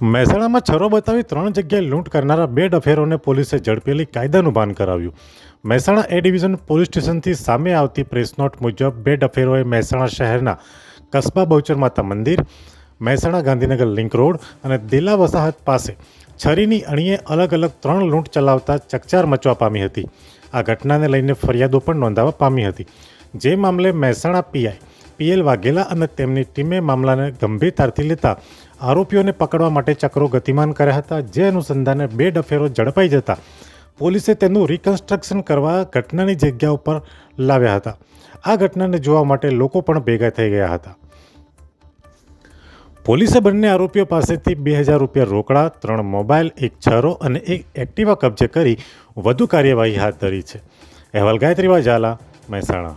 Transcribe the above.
મહેસાણામાં છરો બતાવી ત્રણ જગ્યાએ લૂંટ કરનારા બે ડફેરોને પોલીસે ઝડપેલી કાયદાનું ભાન કરાવ્યું. મહેસાણા એ ડિવિઝન પોલીસ સ્ટેશનથી સામે આવતી પ્રેસ નોટ મુજબ બે ડફેરોએ મહેસાણા શહેરના કસ્બા બહુચર માતા મંદિર, મહેસાણા ગાંધીનગર લિંક રોડ અને દિલા વસાહત પાસે છરીની અણીએ અલગ અલગ ત્રણ લૂંટ ચલાવતા ચકચાર મચવા પામી હતી. આ ઘટનાને લઈને ફરિયાદો પણ નોંધાવા પામી હતી. જે મામલે મહેસાણા પીઆઈ પીએલ વાઘેલા અને તેમની ટીમે મામલાને ગંભીરતાથી લેતા આરોપીઓને પકડવા માટે ચક્રો ગતિમાન કર્યા હતા, જે અનુસંધાને બે ડફેરો ઝડપાઈ જતા. પોલીસે તેનું રિકન્સ્ટ્રક્શન કરવા ઘટનાની જગ્યા ઉપર લાવ્યા હતા. આ ઘટનાને જોવા માટે લોકો પણ ભેગા થઈ ગયા હતા. પોલીસે બંને આરોપીઓ પાસેથી બે હજાર રૂપિયા રોકડા, ત્રણ મોબાઈલ, એક છરો અને એક એક્ટિવા કબજે કરી વધુ કાર્યવાહી હાથ ધરી છે. અહેવાલ ગાયત્રી વાજાલા, મહેસાણા.